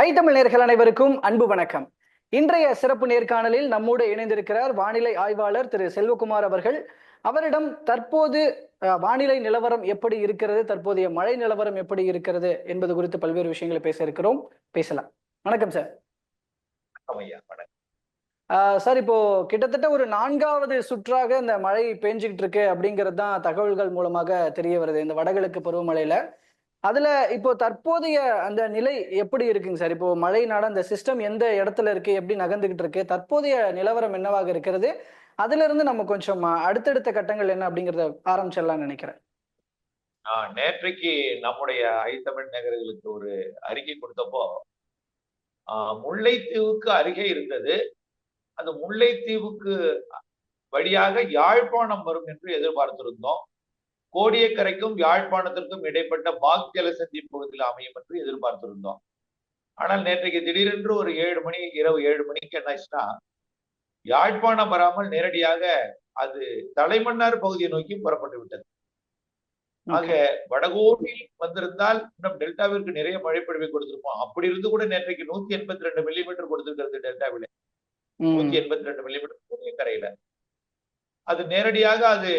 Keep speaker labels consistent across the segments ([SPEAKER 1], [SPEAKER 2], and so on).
[SPEAKER 1] ஐ தமிழ் நேர்கள் அனைவருக்கும் அன்பு வணக்கம். இன்றைய சிறப்பு நேர்காணலில் நம்மோடு இணைந்திருக்கிறார் வானிலை ஆய்வாளர் திரு செல்வகுமார் அவர்கள். அவரிடம் தற்போது வானிலை நிலவரம் எப்படி இருக்கிறது தற்போதைய மழை நிலவரம் எப்படி இருக்கிறது என்பது குறித்து பல்வேறு விஷயங்களை பேச இருக்கிறோம். பேசலாம். வணக்கம் சார். சார் இப்போ கிட்டத்தட்ட ஒரு நான்காவது சுற்றாக இந்த மழை பெஞ்சுக்கிட்டு இருக்கு அப்படிங்கிறது தான் தகவல்கள் மூலமாக தெரிய வருது. இந்த வடகிழக்கு பருவமழையில. அதுல இப்போ தற்போதைய அந்த நிலை எப்படி இருக்குங்க சார்? இப்போ மழைனால அந்த சிஸ்டம் எந்த இடத்துல இருக்கு? எப்படி நகர்ந்துகிட்டு இருக்கு? தற்போதைய நிலவரம் என்னவாக இருக்கிறது? அதுல இருந்து நம்ம கொஞ்சம் அடுத்தடுத்த கட்டங்கள் என்ன அப்படிங்கறத ஆரம்பிச்சிடலாம்னு நினைக்கிறேன்.
[SPEAKER 2] ஆஹ் நேற்றைக்கு நம்முடைய ஐத்தமிழ் நகர்களுக்கு ஒரு அறிக்கை கொடுத்தப்போ ஆஹ் முல்லைத்தீவுக்கு அருகே இருந்தது. அந்த முல்லைத்தீவுக்கு வழியாக யாழ்ப்பாணம் வரும் என்று எதிர்பார்த்திருந்தோம். கோடியக்கரைக்கும் யாழ்ப்பாணத்திற்கும் இடைப்பட்ட பாக் ஜலசந்தி பகுதியில் அமையும் என்று எதிர்பார்த்திருந்தோம். ஆனால் நேற்றைக்கு திடீரென்று ஒரு ஏழு மணி இரவு ஏழு மணிக்கு என்ன ஆச்சுன்னா யாழ்ப்பாணம் வராமல் நேரடியாக அது தலைமன்னார் பகுதியை நோக்கி புறப்பட்டு விட்டது. ஆக வடகோடியில் வந்திருந்தால் இன்னும் டெல்டாவிற்கு நிறைய மழை பொழிவை கொடுத்திருப்போம். அப்படி இருந்து கூட நேற்றைக்கு நூத்தி எண்பத்தி ரெண்டு மில்லிமீட்டர் கொடுத்திருக்கிறது டெல்டாவில. நூத்தி எண்பத்தி ரெண்டு மில்லிமீட்டர் கரையில அது நேரடியாக அது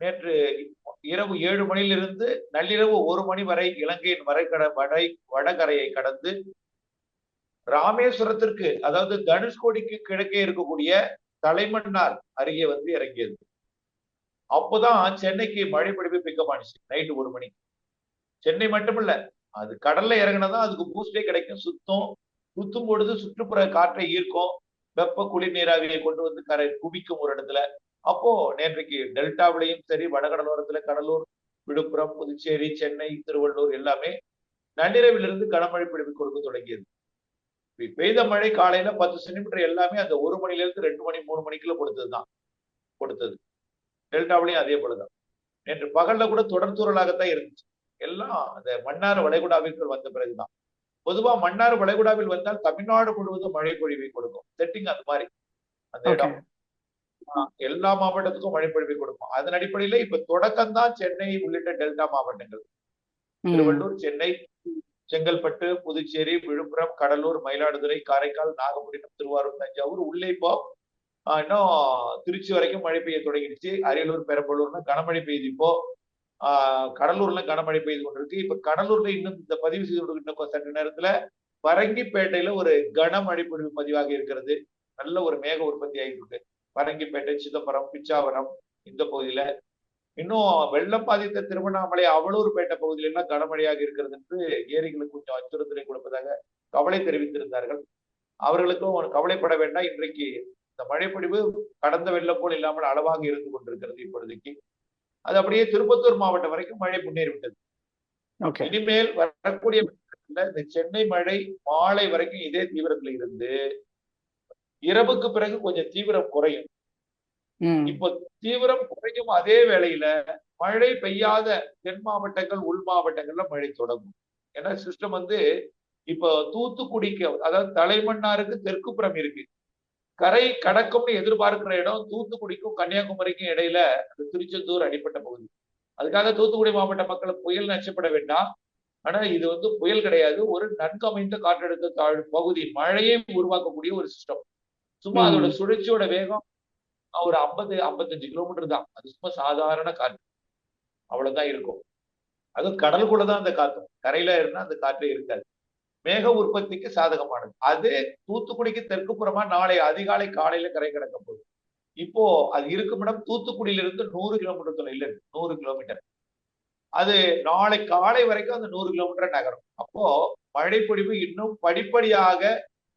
[SPEAKER 2] நேற்று இரவு ஏழு மணியிலிருந்து நள்ளிரவு ஒரு மணி வரை இலங்கையின் வரைக்கட வடை வடகரையை கடந்து ராமேஸ்வரத்திற்கு அதாவது தனுஷ்கோடிக்கு கிழக்கே இருக்கக்கூடிய தலைமன்னார் அருகே வந்து இறங்கியது. அப்போதான் சென்னைக்கு மழை பிடிப்பு பிக்கப் ஆனிச்சு நைட்டு ஒரு மணி. சென்னை மட்டுமில்ல அது கடல்ல இறங்கினதான் அதுக்கு பூஸ்டே கிடைக்கும். சுத்தம் சுத்தும் பொழுது சுற்றுப்புற காற்றை ஈர்க்கும். வெப்ப குளிர் நீராவியை கொண்டு வந்து கரை குவிக்கும் ஒரு இடத்துல அப்போ நேற்றைக்கு டெல்டாவிலையும் சரி வடகடலோரத்துல கடலூர் விழுப்புரம் புதுச்சேரி சென்னை திருவள்ளூர் எல்லாமே நள்ளிரவிலிருந்து கனமழை பிடிப்பு கொடுக்க தொடங்கியது. பெய்த மழை காலையில பத்து சென்டிமீட்டர் எல்லாமே அந்த ஒரு மணில இருந்து ரெண்டு மணி மூணு மணிக்குள்ள கொடுத்ததுதான். கொடுத்தது. டெல்டாவிலையும் அதே போலதான். நேற்று பகல்ல கூட தொடர்தூரலாகத்தான் இருந்துச்சு. எல்லாம் அந்த மன்னார் வளைகுடாவிற்குள் வந்த பிறகுதான். பொதுவா மன்னார் வளைகுடாவில் வந்தால் தமிழ்நாடு முழுவதும் மழை பொழிவை கொடுக்கும். செட்டிங் அந்த மாதிரி. அந்த இடம். எல்லா மாவட்டத்துக்கும் மழை பொழிவை கொடுக்கும். அதன் அடிப்படையில இப்ப தொடக்கம் தான் சென்னை உள்ளிட்ட டெல்டா மாவட்டங்கள். திருவள்ளூர் சென்னை செங்கல்பட்டு புதுச்சேரி விழுப்புரம் கடலூர் மயிலாடுதுறை காரைக்கால் நாகப்பட்டினம் திருவாரூர் தஞ்சாவூர் உள்ளே இப்போ இன்னும் திருச்சி வரைக்கும் மழை பெய்ய தொடங்கிடுச்சு. அரியலூர் பெரம்பலூர்னு கனமழை பெய்யுது இப்போ. ஆஹ் கடலூர்ல கனமழை பெய்து கொண்டிருக்கு. இப்ப கடலூர்ல இன்னும் இந்த பதிவு செய்து கொண்டிருக்கிற சற்று நேரத்துல பரங்கிப்பேட்டையில ஒரு கனமழை பொழிவு பதிவாக இருக்கிறது. நல்ல ஒரு மேக உற்பத்தி ஆகிட்டு இருக்கு. பரங்கிப்பேட்டை சிதம்பரம் பிச்சாவரம் இந்த பகுதியில இன்னும் வெள்ளம் பாதித்த திருவண்ணாமலை அவலூர்பேட்டை பகுதியில எல்லாம் கனமழையாக இருக்கிறது என்று ஏரிகளுக்கு கொஞ்சம் அச்சுறுத்தலை கொடுப்பதாக கவலை தெரிவித்திருந்தார்கள். அவர்களுக்கும் கவலைப்பட வேண்டாம். இன்றைக்கு இந்த மழைப்பொழிவு கடந்த வெள்ளம் போல் இல்லாமல் அளவாக இருந்து கொண்டிருக்கிறது இப்பொழுதைக்கு. அது அப்படியே திருப்பத்தூர் மாவட்டம் வரைக்கும் மழை முன்னேறிவிட்டது. இனிமேல் வரக்கூடிய இந்த சென்னை மழை மாலை வரைக்கும் இதே தீவிரத்துல இருந்து இரவுக்கு பிறகு கொஞ்சம் தீவிரம் குறையும். இப்போ தீவிரம் குறையும் அதே வேளையில மழை பெய்யாத தென் மாவட்டங்கள் உள் மாவட்டங்கள்ல மழை தொடங்கும். ஏன்னா சிஸ்டம் வந்து இப்போ தூத்துக்குடிக்கு அதாவது தலைமன்னாருக்கு தெற்குப்புறம் இருக்கு. கரை கடக்கும்னு எதிர்பார்க்கிற இடம் தூத்துக்குடிக்கும் கன்னியாகுமரிக்கும் இடையில அந்த திருச்செந்தூர் அடிப்பட்ட பகுதி. அதுக்காக தூத்துக்குடி மாவட்ட மக்கள் புயல் நச்சப்பட வேண்டாம். ஆனா இது வந்து புயல் கிடையாது. ஒரு நன்கமைந்த காற்றழுத்த தாழ் பகுதி. மழையை உருவாக்கக்கூடிய ஒரு சிஸ்டம் சும்மா. அதோட சுழற்சியோட வேகம் ஒரு ஐம்பது ஐம்பத்தஞ்சு கிலோமீட்டர் தான். அது சும்மா சாதாரண காற்று. அவ்வளவுதான் இருக்கும். அதுவும் கடலுக்குள்ளதான் அந்த காத்தும் கரையில இருந்தா அந்த காற்று இருக்காது. மேக உற்பத்திக்கு சாதகமானது. அது தூத்துக்குடிக்கு தெற்கு புறமா நாளை அதிகாலை காலையில கரை கடக்க போகுது. இப்போ அது இருக்கும் இடம் தூத்துக்குடியிலிருந்து நூறு கிலோமீட்டர் தொலைவில் இருக்கு நூறு கிலோமீட்டர் அது நாளை காலை வரைக்கும் அந்த நூறு கிலோமீட்டர் நகரும். அப்போ மழை பொழிவு இன்னும் படிப்படியாக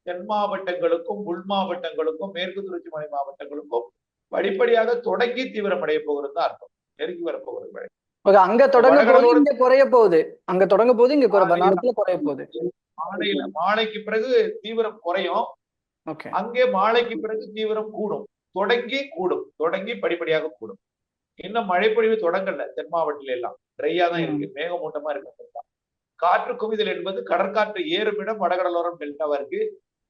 [SPEAKER 2] தென் மாவட்டங்களுக்கும் உள் மாவட்டங்களுக்கும் மேற்கு தொடர்ச்சி மலை மாவட்டங்களுக்கும் படிப்படியாக தொடங்கி தீவிரமடைய போகிறது தான் அர்த்தம். நெருங்கி வரப்போகிறது மழை
[SPEAKER 1] அங்க தொடங்க போது இங்க குறைய போகுது. அங்க தொடங்க போது இங்க குறைய போகுது.
[SPEAKER 2] மாலையில மாலைக்கு பிறகு தீவிரம் குறையும். அங்கே மாலைக்கு பிறகு தீவிரம் கூடும். தொடங்கி கூடும். தொடங்கி படிப்படியாக கூடும். இன்னும் மழைப்பொழிவு தொடங்கல தென் மாவட்டத்தில எல்லாம். ட்ரையா தான் இருக்கு. மேகமூட்டமா இருக்கு. காற்று குவிதல் என்பது கடற்காற்று ஏறும் இடம் வடகடலோரம் டெல்டாவா இருக்கு.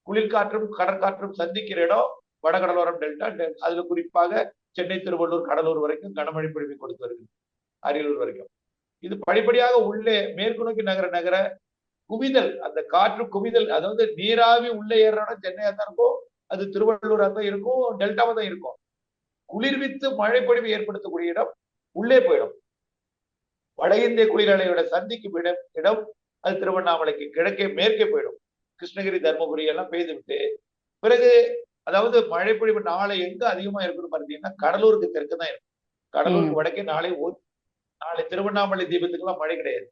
[SPEAKER 2] குளிர்காற்றும் கடற்காற்றும் சந்திக்கிற இடம் வடகடலோரம் டெல்டா. அதுல குறிப்பாக சென்னை திருவள்ளூர் கடலூர் வரைக்கும் கனமழை பொழிவை கொடுத்து வருகிறது. அரியலூர் வரைக்கும். இது படிப்படியாக உள்ளே மேற்கு நோக்கி நகர நகர குவிதல் அந்த காற்று குவிதல் அதாவது நீராவி உள்ளே ஏறனா சென்னையா தான் இருக்கும் அது திருவள்ளூரா தான் இருக்கும் டெல்டாவா தான் இருக்கும். குளிர்வித்து மழை பொழிவு ஏற்படுத்தக்கூடிய இடம் உள்ளே போயிடும். வட இந்திய குளிரலையோட சந்திக்கும் இடம் இடம் அது திருவண்ணாமலைக்கு கிழக்கே மேற்கே போயிடும். கிருஷ்ணகிரி தர்மபுரி எல்லாம் பெய்து விட்டு பிறகு அதாவது மழை பொழிவு நாளை எங்க அதிகமா இருக்குன்னு பார்த்தீங்கன்னா கடலூருக்கு தெற்கு தான் இருக்கும் கடலூருக்கு வடக்கே நாளை நாளை திருவண்ணாமலை தீபத்துக்கெல்லாம் மழை கிடையாது.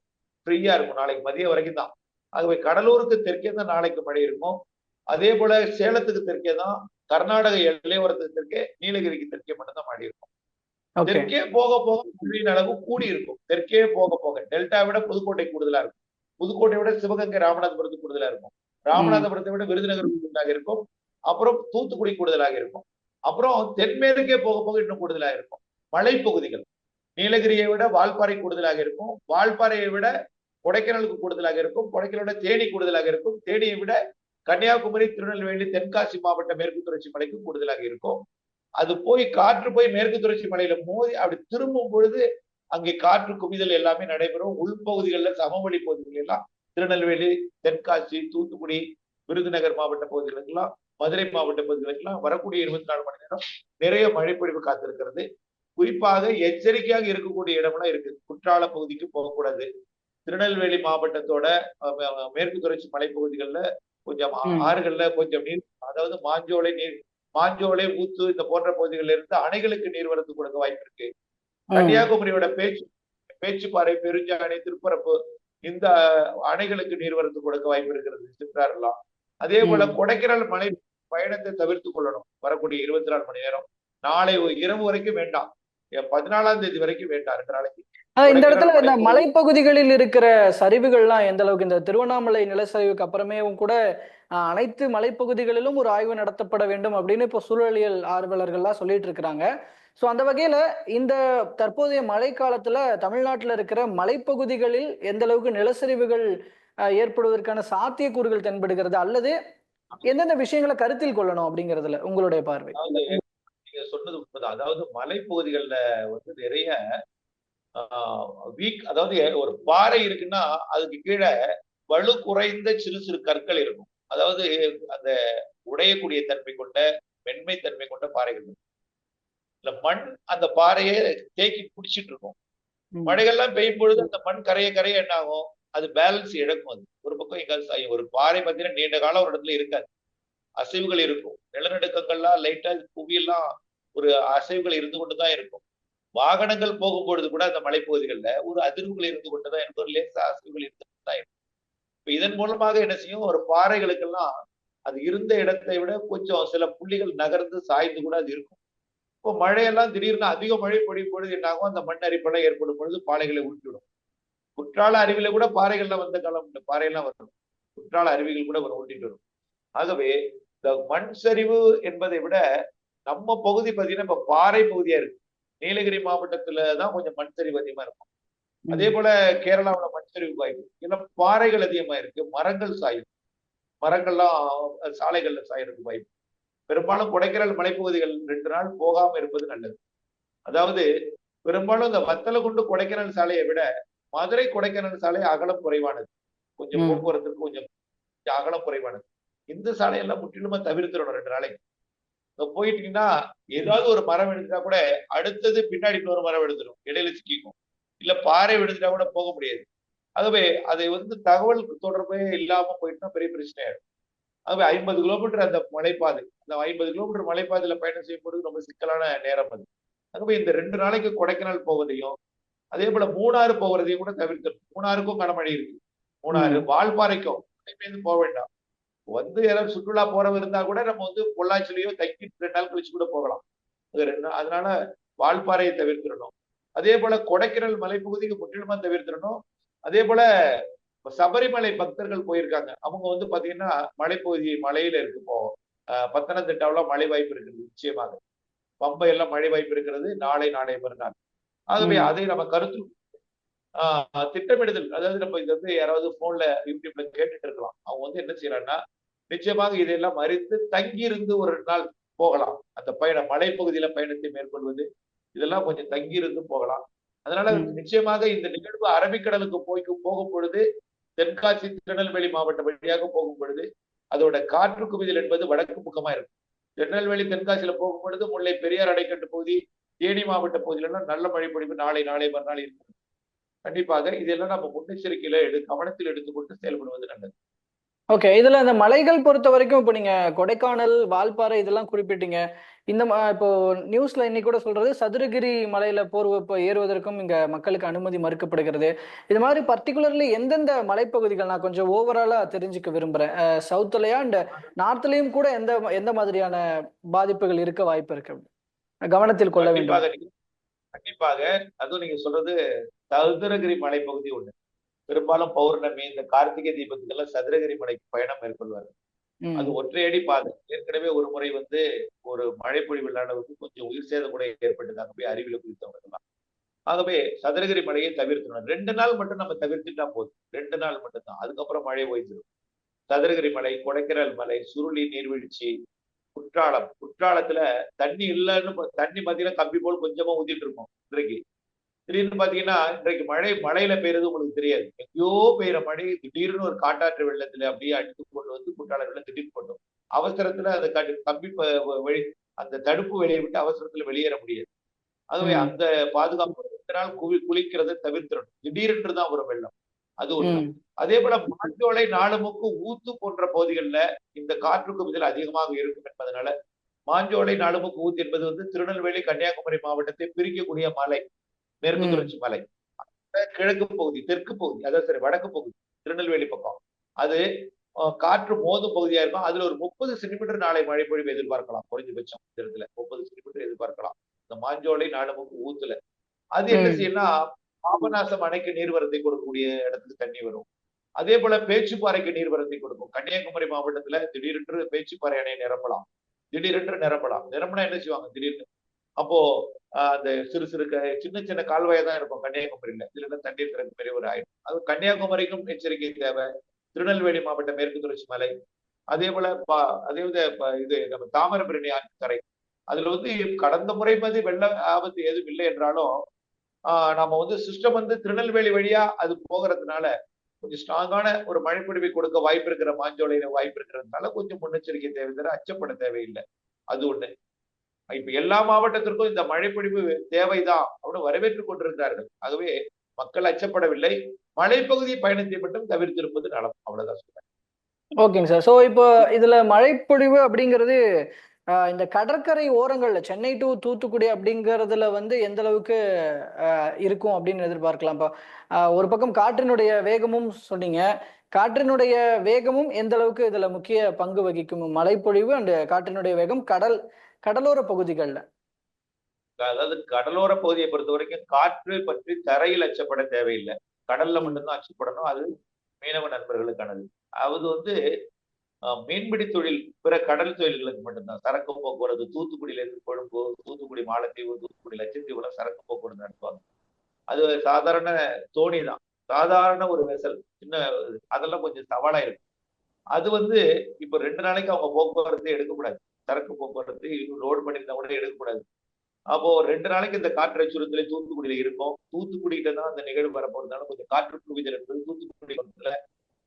[SPEAKER 2] ஃப்ரீயா இருக்கும் நாளைக்கு மதியம் வரைக்கும் தான். ஆகவே கடலூருக்கு தெற்கே தான் நாளைக்கு மழை இருக்கும் அதே போல சேலத்துக்கு தெற்கே தான் கர்நாடக எல்லையோரத்துக்கு தெற்கே நீலகிரிக்கு தெற்கே மட்டும்தான் மழை இருக்கும். தெற்கே போக போக மழையின் அளவு கூடி இருக்கும். தெற்கே போக போக டெல்டா விட புதுக்கோட்டை கூடுதலா இருக்கும். புதுக்கோட்டை விட சிவகங்கை ராமநாதபுரத்துக்கு கூடுதலா இருக்கும். ராமநாதபுரத்தை விட விருதுநகர் கூடுதலாக இருக்கும். அப்புறம் தூத்துக்குடி கூடுதலாக இருக்கும். அப்புறம் தென்மேற்கே போக போக இன்னும் கூடுதலாக இருக்கும். மலைப்பகுதிகள். நீலகிரியை விட வால்பாறை கூடுதலாக இருக்கும். வால்பாறையை விட கொடைக்கானலுக்கு கூடுதலாக இருக்கும். கொடைக்கானலோட தேனி கூடுதலாக இருக்கும். தேனியை விட கன்னியாகுமரி திருநெல்வேலி தென்காசி மாவட்ட மேற்கு தொடர்ச்சி மலைக்கு கூடுதலாக இருக்கும். அது போய் காற்று போய் மேற்கு தொடர்ச்சி மலையில மோதி அப்படி திரும்பும் பொழுது அங்கே காற்று குவிதல் எல்லாமே நடைபெறும். உள்பகுதிகளில் சமவெளி பகுதிகள் எல்லாம் திருநெல்வேலி தென்காசி தூத்துக்குடி விருதுநகர் மாவட்ட பகுதிகளுக்கெல்லாம் மதுரை மாவட்ட பகுதிகளுக்கெல்லாம் வரக்கூடிய இருபத்தி நாலு மணி நேரம் நிறைய மழைப்பொழிவு காத்திருக்கிறது. குறிப்பாக எச்சரிக்கையாக இருக்கக்கூடிய இடமெல்லாம் இருக்கு. குற்றால பகுதிக்கு போகக்கூடாது. திருநெல்வேலி மாவட்டத்தோட மேற்கு தொடர்ச்சி மலைப்பகுதிகளில் கொஞ்சம். ஆறுகள்ல கொஞ்சம் நீர் அதாவது மாஞ்சோலை நீர் மாஞ்சோலை ஊத்து இந்த போன்ற பகுதிகளில் இருந்து அணைகளுக்கு நீர்வரத்து கொடுக்க வாய்ப்பு இருக்கு. கன்னியாகுமரியோட பேச்சு பேச்சுப்பாறை பெருஞ்சாணி திருப்பரப்பு இந்த அணைகளுக்கு நீர்வரத்து கொடுக்க வாய்ப்பு இருக்கிறது சிற்றாரெல்லாம் அதே போல
[SPEAKER 1] ம்.
[SPEAKER 2] கொடைக்கானல் மலை பயணத்தை தவிர்த்து கொள்ளணும். வரக்கூடிய இருபத்தி நாலு மணி நேரம். நாளை இரவு வரைக்கும் வேண்டாம். பதினாலாம் தேதி வரைக்கும் வேண்டாம் ரெண்டு நாளைக்கு.
[SPEAKER 1] இந்த இடத்துல இந்த மலைப்பகுதிகளில் இருக்கிற சரிவுகள்லாம் எந்த அளவுக்கு? இந்த திருவண்ணாமலை நிலச்சரிவுக்கு அப்புறமேவும் கூட அனைத்து மலைப்பகுதிகளிலும் ஒரு ஆய்வு நடத்தப்பட வேண்டும் அப்படின்னு இப்போ சூழலியல் ஆர்வலர்கள்லாம் சொல்லிட்டு இருக்கிறாங்க. ஸோ அந்த வகையில இந்த தற்போதைய மழை காலத்துல தமிழ்நாட்டில் இருக்கிற மலைப்பகுதிகளில் எந்த அளவுக்கு நிலச்சரிவுகள் ஏற்படுவதற்கான சாத்தியக்கூறுகள் தென்படுகிறது அல்லது எந்தெந்த விஷயங்களை கருத்தில் கொள்ளணும் அப்படிங்கிறதுல உங்களுடைய பார்வை?
[SPEAKER 2] நீங்க சொன்னது உண்மைதான். அதாவது மலைப்பகுதிகள்ல வந்து நிறைய வீக் அதாவது ஒரு பாறை இருக்குன்னா அதுக்கு கீழே வலு குறைந்த சிறு சிறு கற்கள் இருக்கும். அதாவது அந்த உடையக்கூடிய தன்மை கொண்ட மென்மை தன்மை கொண்ட பாறைகள் இருக்கும். இந்த மண் அந்த பாறையை தேக்கி பிடிச்சிட்டு இருக்கும். மழைகள்லாம் பெய்யும் பொழுது அந்த மண் கரைய கரைய என்ன ஆகும்? அது பேலன்ஸ் இழக்கும் அது. ஒரு பக்கம் எங்காவது ஒரு பாறை பார்த்தீங்கன்னா நீண்ட காலம் ஒரு இடத்துல இருக்காது. அசைவுகள் இருக்கும். நிலநடுக்கங்கள்லாம் லைட்டா புவியெல்லாம் ஒரு அசைவுகள் இருந்து கொண்டு தான் இருக்கும். வாகனங்கள் போகும்பொழுது கூட அந்த மலைப்பகுதிகளில் ஒரு அதிர்வுகள் இருந்து கொண்டு தான் இருக்கும். ஒரு லேசா அசைவுகள் இருந்து தான் இருக்கும். இப்ப இதன் மூலமாக என்ன செய்யும்? ஒரு பாறைகளுக்கெல்லாம் அது இருந்த இடத்தை விட கொஞ்சம் சில புள்ளிகள் நகர்ந்து சாய்ந்து கூட அது இருக்கும். இப்போ மழையெல்லாம் திடீர்னு அதிக மழை பொழியும் பொழுது என்னாகும்? அந்த மண் அரிப்பெல்லாம் ஏற்படும் பொழுது பாறைகளை ஊட்டிவிடும் குற்றால அருவியில கூட பாறைகள்லாம் வந்த காலம் உண்டு. பாறையெல்லாம் வரும். குற்றால அருவிகள் கூட வரும் ஊட்டிட்டு வரும். ஆகவே இந்த மண் சரிவு என்பதை விட நம்ம பகுதி பார்த்தீங்கன்னா இப்ப பாறை பகுதியா இருக்கு. நீலகிரி மாவட்டத்துல தான் கொஞ்சம் மண் சரிவு அதிகமா இருக்கும். அதே போல கேரளாவில் மண் சரிவு வாய்ப்பு ஏன்னா பாறைகள் அதிகமா இருக்கு. மரங்கள் சாயும். மரங்கள்லாம் சாலைகள்ல சாயறதுக்கு வாய்ப்பு. பெரும்பாலும் கொடைக்கானல் மலைப்பகுதிகள் ரெண்டு நாள் போகாம இருப்பது நல்லது. அதாவது பெரும்பாலும் இந்த வத்தலகுண்டு கொடைக்கானல் சாலையை விட மதுரை கொடைக்கானல் சாலை அகலம் குறைவானது. கொஞ்சம். போக்குவரத்துக்கு கொஞ்சம் அகலம் குறைவானது. இந்த சாலையெல்லாம் முற்றிலுமா தவிர்த்துடணும் ரெண்டு நாளைக்கு. இப்ப போயிட்டீங்கன்னா ஏதாவது ஒரு மரம் எடுத்தா கூட அடுத்தது பின்னாடி இன்னொரு மரம் எடுத்துடும். இடையில சிக்கிக்கும். இல்ல பாறை விழுந்துட்டா கூட போக முடியாது. ஆகவே அதை வந்து தகவல் தொடர்பே இல்லாம போயிட்டுனா பெரிய பிரச்சனை ஆயிடும் ஆகவே ஐம்பது கிலோமீட்டர் அந்த மலைப்பாதை. அந்த ஐம்பது கிலோமீட்டர் மலைப்பாதையில பயணம் செய்யும் பொழுது ரொம்ப சிக்கலான நேரம் அது. ஆகவே இந்த ரெண்டு நாளைக்கு கொடைக்கானல் போவதையும் அதே போல மூணாறு போகிறதையும் கூட தவிர்த்தணும் மூணாறுக்கும் கனமழை இருக்கு. மூணாறு வால்பாறைக்கும் போக வேண்டாம். வந்து யாராவது சுற்றுலா போறவங்க இருந்தா கூட நம்ம வந்து பொள்ளாச்சிலையோ தங்கி ரெண்டு நாள் கழிச்சு கூட போகலாம். அது ரெண்டு நாள் அதனால வால்பாறையை தவிர்த்திடணும். அதே போல கொடைக்கானல் மலைப்பகுதிக்கு முற்றிலுமா தவிர்த்திடணும். அதே போல சபரிமலை பக்தர்கள் போயிருக்காங்க. அவங்க வந்து பாத்தீங்கன்னா மலைப்பகுதி மலையில இருக்கு இப்போ பத்தனந்திட்டாவுல மழை வாய்ப்பு இருக்குது நிச்சயமாக. பம்பை எல்லாம் மழை வாய்ப்பு இருக்கிறது நாளை நாளை மறுநாள். ஆகவே. அதை நம்ம கருத்தில் ஆஹ் திட்டமிடுதல். அதாவது நம்ம இது வந்து யாராவது போன்ல யூடியூப்ல கேட்டுட்டு இருக்கலாம். அவங்க வந்து என்ன செய்யறாங்கன்னா நிச்சயமாக இதெல்லாம் அறிந்து தங்கியிருந்து ஒரு நாள் போகலாம். அந்த பயணம் மலைப்பகுதியில பயணத்தை மேற்கொள்வது இதெல்லாம் கொஞ்சம் தங்கியிருந்து போகலாம். அதனால. நிச்சயமாக இந்த நிகழ்வு அரபிக்கடலுக்கு போய் போகும் பொழுது தென்காசி திருநெல்வேலி மாவட்டம் வழியாக போகும் பொழுது அதோட காற்று குவிதல் என்பது வடக்கு பக்கமா இருக்கும். திருநெல்வேலி தென்காசியில போகும் பொழுது முல்லை பெரியார் அடைக்கட்டு பகுதி தேனி மாவட்ட பகுதியிலாம் நல்ல மழை பொழிவு நாளை நாளை மறுநாள் இருக்கும். கண்டிப்பாக இதெல்லாம் நம்ம முன்னெச்சரிக்கையில எடு கவனத்தில் எடுத்துக்கொண்டு செயல்படுவது நல்லது.
[SPEAKER 1] ஓகே இதுல அந்த மலைகள் பொறுத்த வரைக்கும் இப்ப நீங்க கொடைக்கானல் வால்பாறை இதெல்லாம் குறிப்பிட்டீங்க. இந்த இப்போ நியூஸ்ல இன்னைக்கு கூட சொல்றது சதுரகிரி மலையில போர் இப்போ ஏறுவதற்கும் இங்க மக்களுக்கு அனுமதி மறுக்கப்படுகிறது. இது மாதிரி பர்டிகுலர்லி எந்தெந்த மலைப்பகுதிகள் நான் கொஞ்சம் ஓவராலா தெரிஞ்சுக்க விரும்புறேன். சவுத்துலயா அண்ட் நார்த்லயும் கூட எந்த எந்த மாதிரியான பாதிப்புகள் இருக்க வாய்ப்பு இருக்கு? கவனத்தில் கொள்ள வேண்டும்.
[SPEAKER 2] கண்டிப்பாக கண்டிப்பாக. அதுவும் நீங்க சொல்றது சதுரகிரி மலைப்பகுதி ஒண்ணு. பெரும்பாலும் பௌர்ணமி இந்த கார்த்திகை தீபத்துக்கெல்லாம் சதுரகிரி மலைக்கு பயணம்
[SPEAKER 1] மேற்கொள்வார்கள்.
[SPEAKER 2] அது ஒற்றையடி பாதை. ஏற்கனவே ஒரு முறை வந்து ஒரு மழை பொழிவில்லாத வந்து கொஞ்சம் உயிர் சேதம் கூட ஏற்பட்டது அங்க போய் அறிவியல் குறித்தவங்க ஆகவே சதுரகிரி மலையை தவிர்க்கணும் ரெண்டு நாள் மட்டும் நம்ம தவிர்த்துட்டா போதும். ரெண்டு நாள் மட்டும்தான். அதுக்கப்புறம் மழை ஓய்ந்துடும். சதுரகிரி மலை கொடைக்கானல் மலை சுருளி நீர்வீழ்ச்சி குற்றாலம். குற்றாலத்துல தண்ணி இல்லைன்னு தண்ணி பாத்தீங்கன்னா கம்பி போல் கொஞ்சமா ஊத்திட்டு இருக்கும். இன்றைக்கு. திடீர்னு பாத்தீங்கன்னா இன்றைக்கு மழை மழையில பெய்யறது உங்களுக்கு தெரியாது. எங்கேயோ பெய்யற மழை திடீர்னு ஒரு காட்டாற்று வெள்ளத்துல அப்படியே அடித்து கொண்டு வந்து குற்றால வெள்ளம் திடீர்னு கொண்டும் அவசரத்துல அந்த கம்பி வழி அந்த தடுப்பு வெளியை விட்டு அவசரத்துல வெளியேற முடியாது. ஆகவே. அந்த பாதுகாப்பு நாள் குளி குளிக்கிறதை தவிர்த்திடணும். திடீரென்று தான் வரும் வெள்ளம். அது ஒண்ணு அதே போல மாஞ்சோலை நாலுமுக்கு ஊத்து போன்ற பகுதிகளில் இந்த காற்று குவிதல் அதிகமாக இருக்கும் என்பதனால மாஞ்சோலை நாலுமுக்கு ஊத்து என்பது வந்து திருநெல்வேலி கன்னியாகுமரி மாவட்டத்தை பிரிக்கக்கூடிய மலை. மேற்கு. தொடர்ச்சி மலை. கிழக்கு பகுதி தெற்கு பகுதி அதாவது சரி வடக்கு பகுதி திருநெல்வேலி பக்கம். அது காற்று மோதும் பகுதியா இருக்கும். அதுல ஒரு முப்பது சென்டிமீட்டர் நாளை மழை பொழிவு எதிர்பார்க்கலாம். குறைஞ்சபட்சம் இடத்துல முப்பது சென்டிமீட்டர் எதிர்பார்க்கலாம். இந்த மாஞ்சோலை நாலுமுக்கு ஊத்துல. அது என்ன
[SPEAKER 1] ம்.
[SPEAKER 2] செய்யும்னா பாபநாசம் அணைக்கு நீர்வரத்தை கொடுக்கக்கூடிய இடத்துக்கு தண்ணி வரும். அதே போல பேச்சுப்பாறைக்கு நீர்வரத்தை கொடுக்கும். கன்னியாகுமரி மாவட்டத்துல திடீரென்று பேச்சுப்பாறை அணை நிரப்பலாம். திடீரென்று நிரப்பலாம். நிரம்பினா என்ன செய்வாங்க? திடீர்னு அப்போ அந்த சிறு சிறு சின்ன சின்ன கால்வாயா தான் இருக்கும் கன்னியாகுமரியில. இதுல தண்ணீர் திறக்கு பெரிய ஒரு ஆயிடும். அது கன்னியாகுமரிக்கும் எச்சரிக்கை தேவை. திருநெல்வேலி மாவட்ட மேற்கு தொடர்ச்சி மலை. அதே போல பா- அதே வித இது நம்ம தாமிரபரணி கரை. அதுல வந்து கடந்த முறை மாதிரி வெள்ள ஆபத்து எதுவும் இல்லை என்றாலும் ஆஹ் நம்ம வந்து சிஸ்டம் வந்து திருநெல்வேலி வழியா அது போகிறதுனால கொஞ்சம் ஸ்ட்ராங்கான ஒரு மழைப்பிடிவை கொடுக்க வாய்ப்பு இருக்கிற மாஞ்சோலையில வாய்ப்பு இருக்கிறதுனால கொஞ்சம் முன்னெச்சரிக்கை தேவை தவிர அச்சப்பட தேவையில்லை. அது ஒண்ணு. இப்ப எல்லா மாவட்டத்திற்கும் இந்த மழைப்பொழிவு தேவைதான் அப்படின்னு வரவேற்றுக் கொண்டிருக்கிறார்கள் ஆகவே மக்கள் அச்சப்படவில்லை. மலைப்பகுதி பயணத்தை மட்டும் தவிர்த்திருப்பது நலம். அவ்வளவுதான் சொல்றேன்.
[SPEAKER 1] ஓகேங்க சார் ஸோ இப்போ இதுல மழைப்பொழிவு அப்படிங்கிறது ஆஹ், இந்த கடற்கரை ஓரங்கள்ல சென்னை டு தூத்துக்குடி அப்படிங்கிறதுல வந்து எந்த அளவுக்கு ஆஹ், இருக்கும் அப்படின்னு எதிர்பார்க்கலாம். இப்போ ஒரு பக்கம் காற்றினுடைய வேகமும் சொன்னீங்க. காற்றினுடைய வேகமும் எந்த அளவுக்கு இதுல முக்கிய பங்கு வகிக்கும்? மழைப்பொழிவு அண்ட் காற்றினுடைய வேகம் கடல் கடலோர பகுதிகள்ல.
[SPEAKER 2] அதாவது கடலோர பகுதியை பொறுத்த வரைக்கும் காற்று பற்றி தரையில் அச்சப்பட தேவையில்லை. கடல்ல மட்டும்தான் அச்சப்படணும். அது மீனவ நண்பர்களுக்கானது. அது வந்து மீன்பிடி தொழில் பிற கடல் தொழில்களுக்கு மட்டும்தான். சரக்கு போக்குவரத்து தூத்துக்குடியில இருந்து கொழும்பு தூத்துக்குடி மாலத்தீவு தூத்துக்குடி லட்சத்தீவுல சரக்கு போக்குவரத்து நடத்துவாங்க. அது சாதாரண தோணி தான். சாதாரண ஒரு வெசல் சின்ன அதெல்லாம் கொஞ்சம் சவாலா இருக்கும். அது வந்து இப்ப ரெண்டு நாளைக்கு அவங்க போக்குவரத்து எடுக்கக்கூடாது. சரக்கு போக்குவரத்து ரோடு பண்ணியிருந்தா கூட எடுக்கக்கூடாது. அப்போ ரெண்டு நாளைக்கு இந்த காற்று அச்சுறுத்தலை தூத்துக்குடியில இருக்கும். தூத்துக்குடியில தான் அந்த நிகழ்வு வரப்போறதுனால கொஞ்சம் காற்று குவிதல் என்பது தூத்துக்குடி பக்கத்துல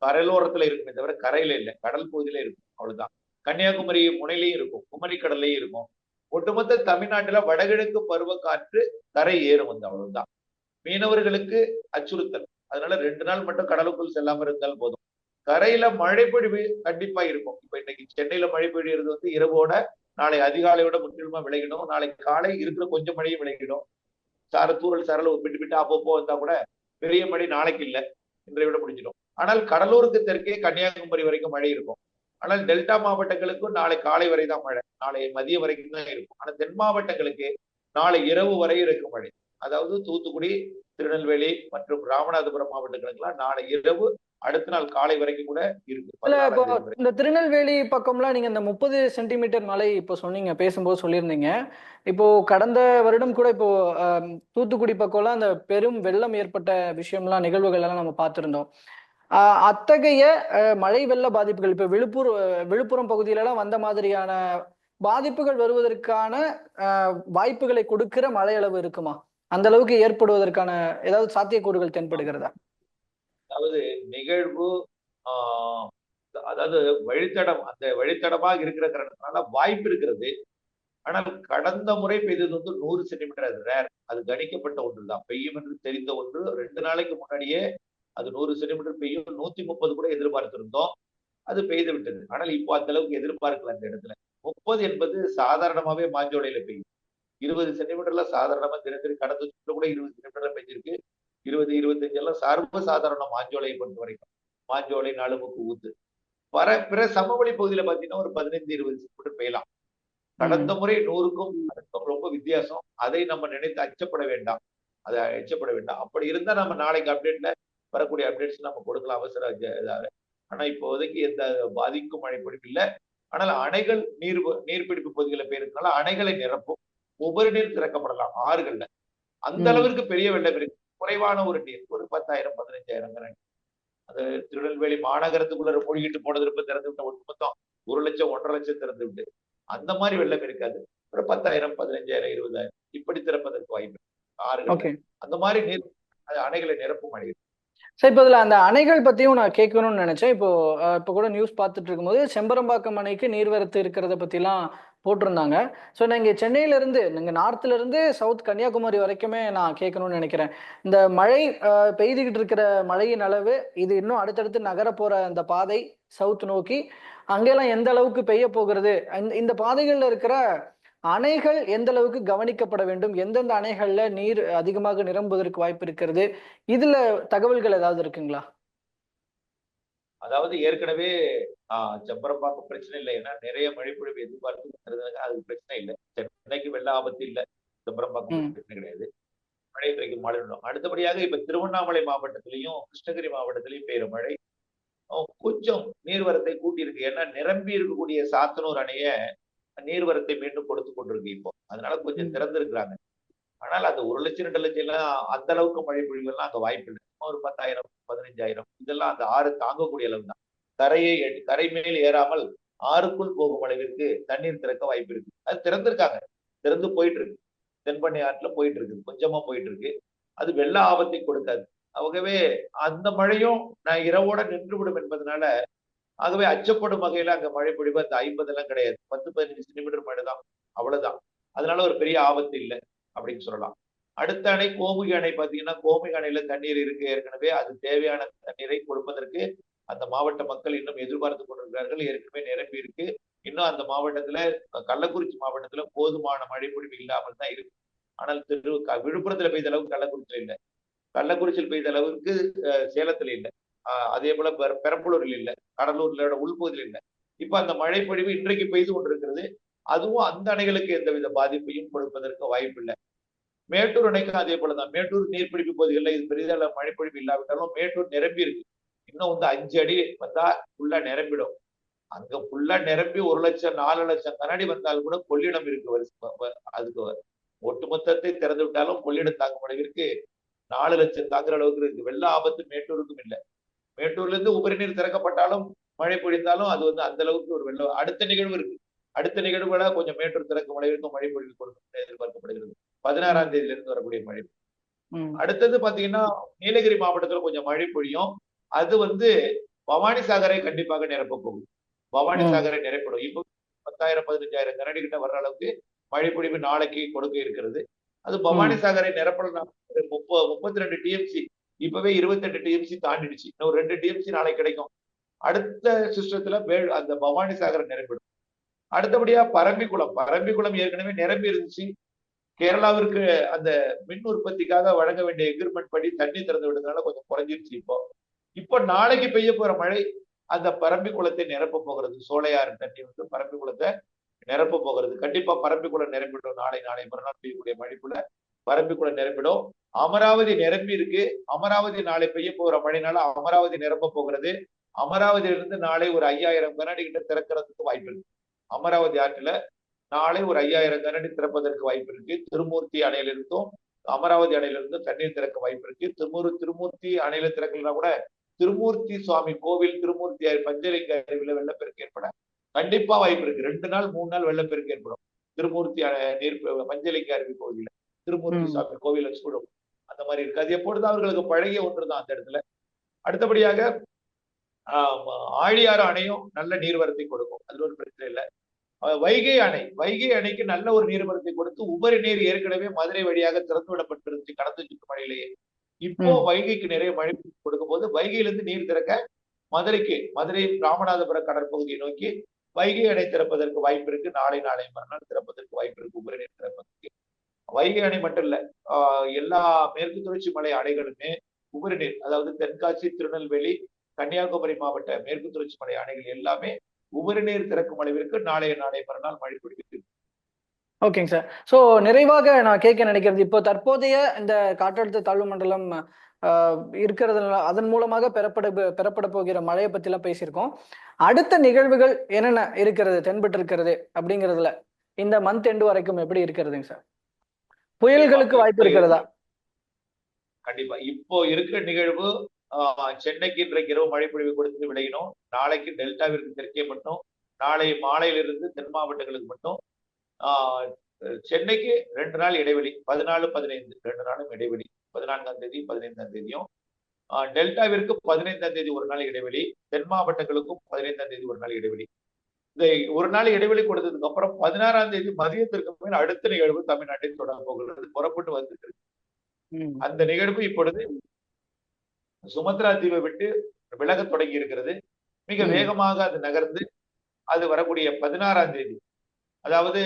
[SPEAKER 2] கடலோரத்துல இருக்குமே தவிர கரையில இல்லை கடல் பகுதியில இருக்கும். அவ்வளவுதான். கன்னியாகுமரி முனையிலையும் இருக்கும் குமரி கடல்லையும் இருக்கும். ஒட்டுமொத்த தமிழ்நாட்டுல வடகிழக்கு பருவ காற்று கரை ஏறும் வந்து அவ்வளவுதான். மீனவர்களுக்கு அச்சுறுத்தல். அதனால ரெண்டு நாள் மட்டும் கடலுக்குள் செல்லாம இருந்தால் போதும். கரையில மழை பொழிவு கண்டிப்பா இருக்கும். இப்ப இன்னைக்கு சென்னையில மழை பொழியிறது வந்து இரவோட நாளை அதிகாலையோட முற்றிலுமா விளையிடும் நாளை காலை இருக்கிற கொஞ்சம் மழையும் விளையிடும் சார தூரல் சாரல் விட்டு விட்டு அப்பப்போ வந்தா கூட பெரிய மழை நாளைக்கு இல்லை. இன்றைய விட முடிஞ்சிடும். ஆனால் கடலூருக்கு தெற்கே கன்னியாகுமரி வரைக்கும் மழை இருக்கும். ஆனால் டெல்டா மாவட்டங்களுக்கும் நாளை காலை வரை தான் மழை. நாளை மதியம் வரைக்கும் தான் இருக்கும். ஆனால் தென் மாவட்டங்களுக்கு நாளை இரவு வரை இருக்கும் மழை. அதாவது தூத்துக்குடி திருநெல்வேலி மற்றும் ராமநாதபுரம் மாவட்டங்களுக்கெல்லாம் நாளை இரவு அடுத்த நாள் காலை வரைக்கும் கூட இருக்கு.
[SPEAKER 1] இந்த திருநெல்வேலி பக்கம்லாம் நீங்க இந்த முப்பது சென்டிமீட்டர் மழை இப்போ சொன்னீங்க பேசும்போது சொல்லியிருந்தீங்க. இப்போ கடந்த வருடம் கூட இப்போ தூத்துக்குடி பக்கம்லாம் அந்த பெரும் வெள்ளம் ஏற்பட்ட விஷயம்லாம் நிகழ்வுகள் எல்லாம் நம்ம பார்த்திருந்தோம். அத்தகைய அஹ், மழை வெள்ள பாதிப்புகள் இப்போ விழுப்புர விழுப்புரம் பகுதியிலலாம் வந்த மாதிரியான பாதிப்புகள் வருவதற்கான வாய்ப்புகளை கொடுக்கிற மழை அளவு இருக்குமா? அந்த அளவுக்கு ஏற்படுவதற்கான ஏதாவது சாத்தியக்கூறுகள் தென்படுகிறதா?
[SPEAKER 2] அதாவது நிகழ்வு ஆஹ் அதாவது வழித்தடம் அந்த வழித்தடமாக இருக்கிற காரணத்தினால வாய்ப்பு இருக்கிறது. ஆனால் கடந்த முறை பெய்தது வந்து நூறு சென்டிமீட்டர் அது ரேர் அது கணிக்கப்பட்ட ஒன்று தான் பெய்யும் என்று தெரிந்த ஒன்று. ரெண்டு நாளைக்கு முன்னாடியே அது நூறு சென்டிமீட்டர் பெய்யும். நூத்தி முப்பது கூட எதிர்பார்த்திருந்தோம். அது பெய்து விட்டது. ஆனால் இப்போ அந்த அளவுக்கு எதிர்பார்க்கல அந்த இடத்துல. முப்பது என்பது சாதாரணமாவே மாஞ்சோலையில பெய்யும். இருபது சென்டிமீட்டர்ல சாதாரணமா தினசரி கடந்த கூட இருபது சென்டிமீட்டர்ல பெய்ஞ்சிருக்கு இருபது இருபத்தஞ்சு எல்லாம் சர்வ சாதாரண மாஞ்சோலையை பொறுத்த வரைக்கும். மாஞ்சோலை நாலுமுக்கு ஊத்து. பர பிற சமவெளி பகுதியில பாத்தீங்கன்னா ஒரு பதினைந்து இருபது சென்டிமீட்டர் பெய்யலாம். கடந்த முறை நூறுக்கும் அதுக்கும் ரொம்ப வித்தியாசம். அதை நம்ம நினைத்து அச்சப்பட வேண்டாம். அதை அச்சப்பட வேண்டாம். அப்படி இருந்தா நம்ம நாளைக்கு அப்டேட்ல வரக்கூடிய அப்டேட்ஸ் நம்ம கொடுக்கலாம். அவசர இதாக ஆனா இப்போதைக்கு எந்த பாதிக்கும் மழைப்பிடிப்பு இல்லை. ஆனால் அணைகள் நீர் நீர்பிடிப்பு பகுதிகளை பெய்யறதுனால அணைகளை நிரப்பும். ஒவ்வொரு நீர் திறக்கப்படலாம். ஆறுகள்ல. அந்த. அளவிற்கு பெரிய வெள்ளம் இருக்கு குறைவான ஒரு நீர் ஒரு பத்தாயிரம் பதினஞ்சாயிரம் அது திருநெல்வேலி மாநகரத்துக்குள்ள மூழ்கிட்டு போனது இருப்ப திறந்து விட்ட ஒட்டுமொத்தம் ஒரு லட்சம் ஒன்றரை லட்சம் திறந்து விட்டு. அந்த மாதிரி வெள்ளம் இருக்காது. ஒரு பத்தாயிரம் பதினஞ்சாயிரம் இருபதாயிரம் இப்படி திறப்பதற்கு வாய்ப்பு
[SPEAKER 1] ஓகே.
[SPEAKER 2] அந்த மாதிரி நீர் அது அணைகளை நிரப்பும் அணை
[SPEAKER 1] சார் இப்போ இதுல அந்த அணைகள் பத்தியும் நான் கேட்கணும்னு நினைச்சேன். இப்போ இப்போ கூட நியூஸ் பார்த்துட்டு இருக்கும்போது செம்பரம்பாக்கம் அணைக்கு நீர்வரத்து இருக்கிறத பத்திலாம் போட்டிருந்தாங்க. ஸோ நான் இங்கே சென்னையிலேருந்து நீங்கள் நார்த்துலேருந்து சவுத் கன்னியாகுமரி வரைக்குமே நான் கேட்கணும்னு நினைக்கிறேன். இந்த மழை பெய்துக்கிட்டு பெய்துகிட்டு இருக்கிற மழையின் அளவு இது இன்னும் அடுத்தடுத்து நகர போகிற அந்த பாதை சவுத் நோக்கி அங்கெல்லாம் எந்த அளவுக்கு பெய்ய போகிறது? இந்த இந்த இருக்கிற அணைகள் எந்த அளவுக்கு கவனிக்கப்பட வேண்டும்? எந்தெந்த அணைகளில் நீர் அதிகமாக நிரம்புவதற்கு வாய்ப்பு இருக்கிறது? இதில் தகவல்கள் ஏதாவது இருக்குங்களா?
[SPEAKER 2] அதாவது ஏற்கனவே ஆஹ் செம்பரம்பாக்கம் பிரச்சனை இல்லை. ஏன்னா நிறைய மழைப்பொழிவு எதிர்பார்த்து வருதுனாங்க அது பிரச்சனை இல்லை. சென்னைக்கு வெள்ள ஆபத்து இல்லை. செம்பரம்பாக்கம்
[SPEAKER 1] ம்.
[SPEAKER 2] பிரச்சனை கிடையாது. மழை இன்றைக்கு மழை விடும். அடுத்தபடியாக இப்ப திருவண்ணாமலை மாவட்டத்திலையும் கிருஷ்ணகிரி மாவட்டத்திலையும் பெய்யுற மழை கொஞ்சம் நீர்வரத்தை கூட்டி இருக்கு ஏன்னா நிரம்பி இருக்கக்கூடிய சாத்தனூர் அணைய நீர்வரத்தை மீண்டும் கொடுத்து கொண்டிருக்கு இப்போ. அதனால கொஞ்சம்
[SPEAKER 1] ம்.
[SPEAKER 2] ஆனால் அந்த ஒரு லட்சம் ரெண்டு லட்சம் எல்லாம் அந்த அளவுக்கு மழை பொழிவெல்லாம் அங்கே வாய்ப்பு இல்லை. ஒரு பத்தாயிரம் பதினஞ்சாயிரம் இதெல்லாம் அந்த ஆறு தாங்கக்கூடிய அளவு தான். கரையை கரை மேல் ஏறாமல் ஆறுக்குள் போகும் அளவிற்கு தண்ணீர் திறக்க வாய்ப்பு இருக்கு. அது திறந்திருக்காங்க. திறந்து போயிட்டு இருக்கு தென்பண்ணை ஆற்றுல போயிட்டு இருக்கு கொஞ்சமா போயிட்டு இருக்கு அது வெள்ள ஆபத்தை கொடுக்காது. ஆகவே அந்த மழையும் நான் இரவோட நின்று விடும் என்பதனால ஆகவே அச்சப்படும் வகையில அங்க மழை பொழிவு அந்த ஐம்பது எல்லாம் கிடையாது. பத்து பதினஞ்சு சென்டிமீட்டர் மழை தான் அவ்வளவுதான். அதனால ஒரு பெரிய ஆபத்து இல்லை. அப்படின்னு சொல்லலாம். அடுத்த அணை கோமுகி அணை பாத்தீங்கன்னா கோமுகி அணையில தண்ணீர் இருக்கு. ஏற்கனவே அது தேவையான தண்ணீரை கொடுப்பதற்கு அந்த மாவட்ட மக்கள் இன்னும் எதிர்பார்த்து கொண்டிருக்கிறார்கள். ஏற்கனவே நிரம்பி இருக்கு. இன்னும் அந்த மாவட்டத்துல கள்ளக்குறிச்சி மாவட்டத்துல போதுமான மழை இல்லாமல் தான் இருக்கு. ஆனால் திரு விழுப்புரத்துல பெய்த அளவுக்கு கள்ளக்குறிச்சி இல்லை. கள்ளக்குறிச்சியில் பெய்த அளவுக்கு சேலத்துல இல்லை. ஆஹ், அதே போல பெரம்பலூரில் இல்லை. கடலூர்ல உள்பகுதியில் இல்லை. இப்ப அந்த மழை பொழிவு இன்றைக்கு பெய்து கொண்டிருக்கிறது. அதுவும் அந்த அணைகளுக்கு எந்தவித பாதிப்பையும் கொடுப்பதற்கு வாய்ப்பு இல்லை மேட்டூர் அணைக்கும் அதே போலதான். மேட்டூர் நீர்பிடிப்பு பகுதிகளில் இது பெரிதளவு மழைப்பொழிவு இல்லாவிட்டாலும் மேட்டூர் நிரம்பி இருக்கு. இன்னும் வந்து அஞ்சு அடி வந்தா ஃபுல்லா நிரம்பிடும். அங்க ஃபுல்லா நிரம்பி ஒரு லட்சம் நாலு லட்சம் கண்ணாடி வந்தாலும் கூட கொள்ளிடம் இருக்கு அதுக்கு ஒட்டுமொத்தத்தை திறந்து விட்டாலும் கொள்ளிடம் தாங்கும் அளவிற்கு நாலு லட்சம் தாங்குற அளவுக்கு இருக்கு. வெள்ள ஆபத்து மேட்டூருக்கும் இல்லை. மேட்டூர்ல இருந்து உபரி நீர் திறக்கப்பட்டாலும் மழை பொழிந்தாலும் அது வந்து அந்த அளவுக்கு ஒரு வெள்ள அடுத்த நிகழ்வு இருக்கு. அடுத்த நிகழ்வுல கொஞ்சம் மேட்டூர் திறக்கும் அளவிற்கு மழை பொழிவு கொடுக்கும் எதிர்பார்க்கப்படுகிறது. பதினாறாம் தேதியில இருந்து வரக்கூடிய மழை. அடுத்தது பாத்தீங்கன்னா நீலகிரி மாவட்டத்துல கொஞ்சம் மழை பொழியும். அது வந்து பவானி சாகரை கண்டிப்பாக நிரப்ப பவானி. சாகரை நிரப்பிடும். இப்போ பத்தாயிரம் பதினஞ்சாயிரம் கனடி கிட்ட வர்ற அளவுக்கு மழை பொழிவு நாளைக்கு கொடுக்க இருக்கிறது. அது பவானி சாகரை நிரப்பலாம் முப்ப முப்பத்தி ரெண்டு டிஎம்சி இப்பவே இருபத்தெட்டு டிஎம்சி தாண்டிடுச்சு. இன்னும் ரெண்டு டிஎம்சி நாளைக்கு கிடைக்கும். அடுத்த சிஸ்டத்துல அந்த பவானி சாகரை நிரப்பிடும். அடுத்தபடியா பரம்பிக்குளம். பரம்பிக்குளம் ஏற்கனவே நிரம்பி இருந்துச்சு. கேரளாவிற்கு அந்த மின் உற்பத்திக்காக வழங்க வேண்டிய எக்ரிமெண்ட் படி தண்ணி திறந்து விடுறதுனால கொஞ்சம் குறைஞ்சிருச்சு இப்போ. இப்போ நாளைக்கு பெய்ய போற மழை அந்த பரம்பி குளத்தை நிரப்ப போகிறது. சோலையாறு தண்ணி வந்து பரம்பி குளத்தை நிரப்ப போகிறது. கண்டிப்பா பரம்பி குளம் நிரம்பிடும். நாளை நாளை மறுநாள் பெய்யக்கூடிய மழைக்குள்ள பரம்பி குளம் நிரம்பிடும். அமராவதி நிரம்பி இருக்கு. அமராவதி நாளை பெய்ய போகிற மழைனால அமராவதி நிரப்ப போகிறது. அமராவதியிலிருந்து நாளை ஒரு ஐயாயிரம் கண்ணாடி கிட்ட திறக்கிறதுக்கு வாய்ப்பு இருக்கு அமராவதி ஆற்றுல நாளை ஒரு ஐயாயிரம் கனடி திறப்பதற்கு வாய்ப்பு இருக்கு. திருமூர்த்தி அணையிலிருந்தும் அமராவதி அணையிலிருந்தும் தண்ணீர் திறக்க வாய்ப்பு இருக்கு. திருமூர் திருமூர்த்தி அணையில திறக்கலனா கூட திருமூர்த்தி சுவாமி கோவில் திருமூர்த்தி பஞ்சலிங்க அருவில வெள்ளப்பெருக்கு ஏற்பட கண்டிப்பா வாய்ப்பு இருக்கு. ரெண்டு நாள் மூணு நாள் வெள்ளப்பெருக்கு ஏற்படும். திருமூர்த்தி அணை- நீர் பஞ்சலிங்க அருவி கோவில்ல. திருமூர்த்தி. சுவாமி கோவில சூடும். அந்த மாதிரி இருக்கு. அது எப்பொழுது அவர்களுக்கு பழகிய ஒன்றுதான் அந்த இடத்துல. அடுத்தபடியாக ஆஹ் ஆழியாறு அணையும் நல்ல நீர்வரத்தை கொடுக்கும். அதுல ஒரு பிரச்சனை இல்லை. வைகை அணை. வைகை அணைக்கு நல்ல ஒரு நீர்வரத்தை கொடுத்து உபரி நீர் ஏற்கனவே மதுரை வழியாக திறந்து விடப்பட்டிருந்துச்சு கடந்த சுற்று மழையிலேயே இப்போ. வைகைக்கு நிறைய மழை கொடுக்கும் போது வைகையிலிருந்து நீர் திறக்க மதுரைக்கு மதுரை ராமநாதபுரம் கடற்பகுதியை நோக்கி வைகை அணை திறப்பதற்கு வாய்ப்பு இருக்கு. நாளை நாளை மறுநாள் திறப்பதற்கு வாய்ப்பு இருக்கு. உபரி நீர் திறப்பதற்கு. வைகை அணை மட்டும் இல்ல ஆஹ் எல்லா மேற்கு தொடர்ச்சி மலை அணைகளுமே உபரி நீர் அதாவது தென்காசி திருநெல்வேலி கன்னியாகுமரி மாவட்ட மேற்கு தொடர்ச்சி மலை அணைகள் எல்லாமே உபரி நீர் திறக்கும் அளவிற்கு நாளைய நாளை மறுநாள் மழை பிடிக்கிறது
[SPEAKER 1] ஓகேங்க சார் ஸோ நிறைவாக நான் கேட்க நினைக்கிறது இப்போ தற்போதைய இந்த காற்றழுத்த தாழ்வு மண்டலம் ஆஹ், இருக்கிறதுனால அதன் மூலமாக பெறப்பட பெறப்பட போகிற மழையை பத்திலாம் பேசியிருக்கோம். அடுத்த நிகழ்வுகள் என்னென்ன இருக்கிறது தென்பட்டு இருக்கிறது அப்படிங்கிறதுல இந்த மந்த் எண்டு வரைக்கும் எப்படி இருக்கிறதுங்க சார் புயல்களுக்கு வாய்ப்பு இருக்கிறதா?
[SPEAKER 2] கண்டிப்பா. இப்போ இருக்கிற நிகழ்வு சென்னைக்கு இன்றைக்கு இரவு மழை பொழிவு கொடுத்து விளையணும். நாளைக்கு டெல்டாவிற்கு தெற்கே மட்டும் நாளை மாலையிலிருந்து தென் மாவட்டங்களுக்கு மட்டும். ஆஹ், சென்னைக்கு ரெண்டு நாள் இடைவெளி பதினாலு பதினைந்து ரெண்டு நாளும் இடைவெளி. பதினான்காம் தேதி பதினைந்தாம் தேதியும். டெல்டாவிற்கு பதினைந்தாம் தேதி ஒரு நாள் இடைவெளி தென் மாவட்டங்களுக்கும் பதினைந்தாம் தேதி ஒரு நாள் இடைவெளி. இந்த ஒரு நாள் இடைவெளி கொடுத்ததுக்கு அப்புறம் பதினாறாம் தேதி மதியத்திற்கு மேல் அடுத்த நிகழ்வு தமிழ்நாட்டில் தொடர போகிறது புறப்பட்டு வந்து
[SPEAKER 1] ம்,
[SPEAKER 2] அந்த நிகழ்வு இப்பொழுது சுமத்ரா தீவை விட்டு விலகத் தொடங்கி இருக்கிறது. மிக. வேகமாக அது நகர்ந்து அது வரக்கூடிய பதினாறாம் தேதி அதாவது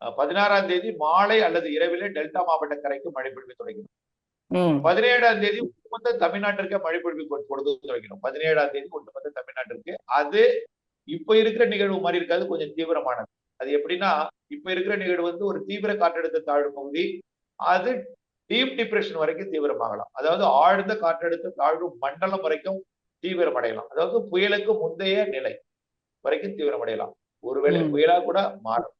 [SPEAKER 2] பதினாறாம் தேதி மாலை அல்லது இரவிலே டெல்டா மாவட்ட கரைக்கு மழை பொழிவு தொடங்கிடும் பதினேழாம் தேதி ஒட்டுமொத்த தமிழ்நாட்டிற்கு மழை பொழிவு கொடுத்து தொடங்கிடும். பதினேழாம் தேதி ஒட்டுமொத்த தமிழ்நாட்டிற்கு. அது இப்ப இருக்கிற நிகழ்வு மாதிரி இருக்காது கொஞ்சம் தீவிரமானது. அது எப்படின்னா இப்ப இருக்கிற நிகழ்வு வந்து ஒரு தீவிர காற்றழுத்த தாழ்வு பகுதி. அது டீப் டிப்ரெஷன் வரைக்கும் தீவிரமாகலாம். அதாவது ஆழ்ந்த காற்றழுத்த தாழ்வு மண்டலம் வரைக்கும் தீவிரமடையலாம். அதாவது புயலுக்கு முந்தைய நிலை வரைக்கும் தீவிரமடையலாம். ஒருவேளை
[SPEAKER 1] ம்.
[SPEAKER 2] புயலா கூட மாறும்.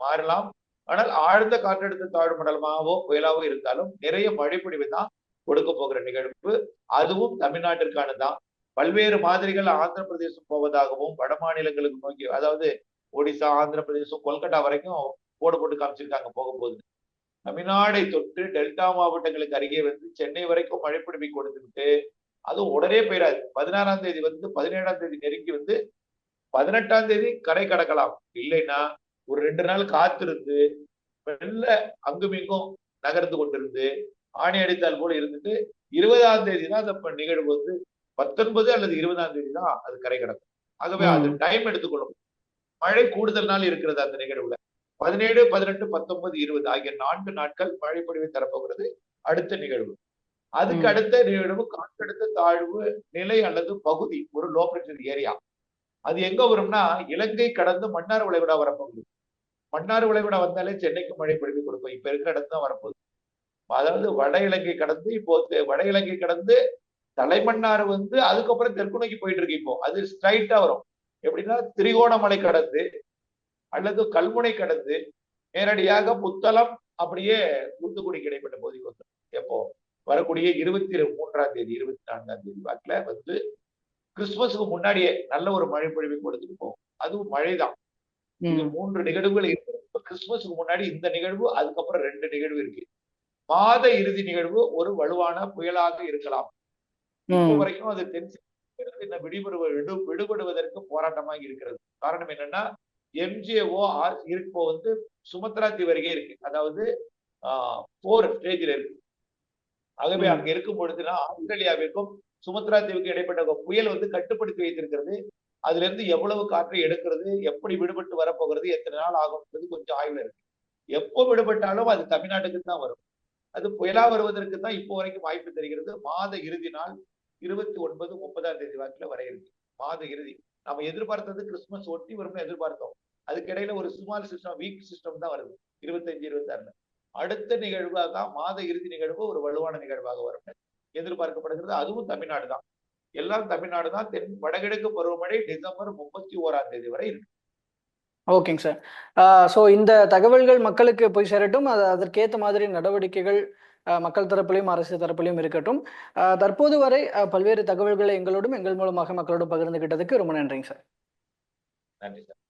[SPEAKER 2] மாறலாம். ஆனால் ஆழ்ந்த காற்றழுத்த தாழ்வு மண்டலமாகவோ புயலாவோ இருந்தாலும் நிறைய மழைப்பொழிவு தான் கொடுக்க போகிற நிகழ்வு. அதுவும் தமிழ்நாட்டிற்கானதான் பல்வேறு மாதிரிகள் ஆந்திர பிரதேசம் போவதாகவும் வட மாநிலங்களுக்கு நோக்கி அதாவது ஒடிசா ஆந்திர பிரதேசம் கொல்கட்டா வரைக்கும் போடு போட்டு காமிச்சிருக்காங்க போக போகுது. தமிழ்நாடை தொட்டு டெல்டா மாவட்டங்களுக்கு அருகே வந்து சென்னை வரைக்கும் மழைப்பிடிப்பை கொடுத்துக்கிட்டு அதுவும் உடனே போயிடாது பதினாறாம் தேதி வந்து பதினேழாம் தேதி நெருங்கி வந்து பதினெட்டாம் தேதி கரை கடக்கலாம். இல்லைன்னா ஒரு ரெண்டு நாள் காத்திருந்து மெல்ல அங்குமிங்கும் நகர்ந்து கொண்டிருந்து ஆணி அடித்தால் போல இருந்துட்டு இருபதாம் தேதி தான் அந்த நிகழ்வு வந்து பத்தொன்பது அல்லது இருபதாம் தேதி தான் அது கரை கடக்கும். ஆகவே அது. டைம் எடுத்துக்கொள்ளும் மழை கூடுதல் நாள் இருக்கிறது அந்த நிகழ்வுல. பதினேழு பதினெட்டு பத்தொன்பது இருபது ஆகிய நான்கு நாட்கள் மழை பொழிவை தரப்போகிறது. அடுத்த நிகழ்வு. அதுக்கு. அடுத்த நிகழ்வு காற்றழுத்த தாழ்வு நிலை அல்லது பகுதி ஒரு லோ பிரஷர் ஏரியா அது எங்க வரும்னா இலங்கை கடந்து மன்னார் விளைகுடா வரப்போகுது. மன்னார் விளைகுடா வந்தாலே சென்னைக்கு மழை பொழிவு கொடுக்கும். இப்ப இருக்கிற இடத்து தான் வரப்போகுது. அதாவது வட இலங்கை கடந்து இப்போ வட இலங்கை கடந்து தலைமன்னார் வந்து அதுக்கப்புறம் தெற்கு நோக்கி போயிட்டு இருக்கு இப்போ. அது ஸ்ட்ரைட்டா வரும். எப்படின்னா திரிகோணமலை கடந்து அல்லது கல்முனை கடந்து நேரடியாக புத்தளம் அப்படியே தூத்துக்குடிக்கு இடைப்பட்ட பகுதிக்கு வந்துடும். எப்போ? வரக்கூடிய இருபத்தி மூன்றாம் தேதி இருபத்தி நான்காம் தேதி வாக்குல வந்து கிறிஸ்துமஸுக்கு முன்னாடியே நல்ல ஒரு மழை பொழிவை கொடுத்துட்டு போகும் அதுவும் மழைதான். இது மூன்று நிகழ்வுகள் இருக்கு. இப்ப கிறிஸ்துமஸுக்கு முன்னாடி இந்த நிகழ்வு அதுக்கப்புறம் ரெண்டு நிகழ்வு இருக்கு. மாத இறுதி நிகழ்வு ஒரு வலுவான புயலாக இருக்கலாம். இப்போ வரைக்கும் அது தென் இன்னும் விடுபடுவ விடு விடுபடுவதற்கு போராட்டமாக இருக்கிறது. காரணம் என்னன்னா எம்ஜிஓ ஆர் இப்போ வந்து சுமத்ரா தீவு அருகே இருக்கு. அதாவது போர் ஸ்டேஜில் இருக்கு. ஆகவே. அங்க இருக்கும் பொழுதுனா ஆஸ்திரேலியாவிற்கும் சுமத்ரா தீவுக்கு இடைப்பட்ட புயல் வந்து கட்டுப்படுத்தி வைத்திருக்கிறது. அதுல இருந்து எவ்வளவு காற்றை எடுக்கிறது எப்படி விடுபட்டு வரப்போகிறது எத்தனை நாள் ஆகும்ன்றது கொஞ்சம் ஆய்வுல இருக்கு. எப்போ விடுபட்டாலும் அது தமிழ்நாட்டுக்கு தான் வரும். அது புயலா வருவதற்கு தான் இப்போ வரைக்கும் வாய்ப்பு தெரிகிறது. மாத இறுதி நாள் இருபத்தி ஒன்பது முப்பதாம் தேதி வாக்குல வர இருக்கு. மாத இறுதி. நம்ம எதிர்பார்த்தது கிறிஸ்துமஸ் ஒட்டி வரும்னு எதிர்பார்த்தோம். அதுக்கு இடையில ஒரு சுமார் சிஸ்டம் வீக் சிஸ்டம் தான் வருது. இருபத்தஞ்சு இருபத்தாறுல அடுத்த நிகழ்வாக தான் மாத இறுதி நிகழ்வு ஒரு வலுவான நிகழ்வாக வரும். எதிர்பார்க்கப்படுகிறது அதுவும் தமிழ்நாடு தான். எல்லாம் தமிழ்நாடு தான். தென் வடகிழக்கு பருவமழை டிசம்பர் முப்பத்தி ஓராம் தேதி வரை இருக்கு.
[SPEAKER 1] ஓகேங்க சார். ஸோ இந்த தகவல்கள் மக்களுக்கு போய் சேரட்டும். அது அதற்கேற்ற மாதிரி நடவடிக்கைகள் மக்கள் தரப்பிலையும் அரசு தரப்பிலையும் இருக்கட்டும். ஆஹ் தற்போது வரை பல்வேறு தகவல்களை எங்களோடும் எங்கள் மூலமாக மக்களோடு பகிர்ந்துகிட்டதுக்கு ரொம்ப நன்றிங்க சார்.
[SPEAKER 2] நன்றி சார்.